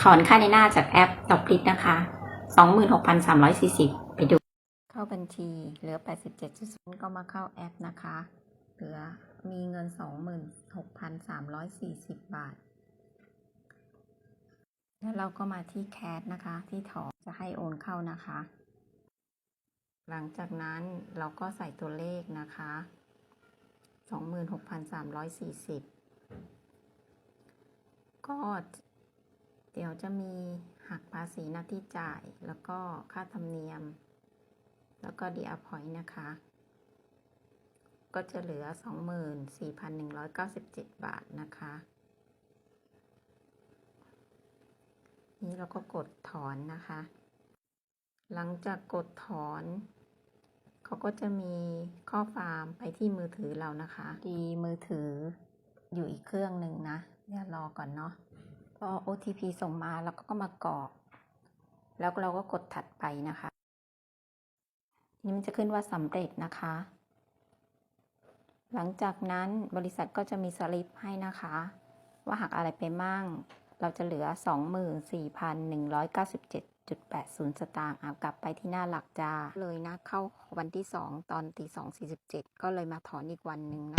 ถอนค่าในหน้าจากแอปดอกพลิกนะคะ26,340 ไปดู เข้าบัญชีเหลือ 87.0ก็มาเข้าแอปนะคะ เหลือมีเงิน 26,340 บาท แล้วเราก็มาที่แคสนะคะ ที่ถอนจะให้โอนเข้านะคะ หลังจากนั้นเราก็ใส่ตัวเลขนะคะ 26,340 ก็ เดี๋ยวจะมีหักภาษีหน้าที่จ่าย แล้วก็ค่าธรรมเนียม แล้วก็ดีอาพอยนะคะ ก็จะเหลือ 24,197 บาทนะคะ นี้เราก็กดถอนนะคะ หลังจากกดถอนเขาก็จะมีข้อความไปที่มือถือเรานะคะ ดีมือถืออยู่อีกเครื่องหนึ่งนะ เดี๋ยวรอก่อนเนาะ พอ OTP ส่งมาเราก็มากรอก แล้วเราก็กดถัดไปนะคะนี่มันจะขึ้นว่าสำเร็จนะคะ หลังจากนั้นบริษัทก็จะมีสลิปให้นะคะ ว่าหักอะไรไปมั่ง เราจะเหลือ 24,197.80 สตางค์เอากลับไปที่หน้าหลักจ้าเลยนะ เข้าวันที่ 2 ตอนตี2.47 ก็เลยมาถอนอีกวันหนึ่งนะ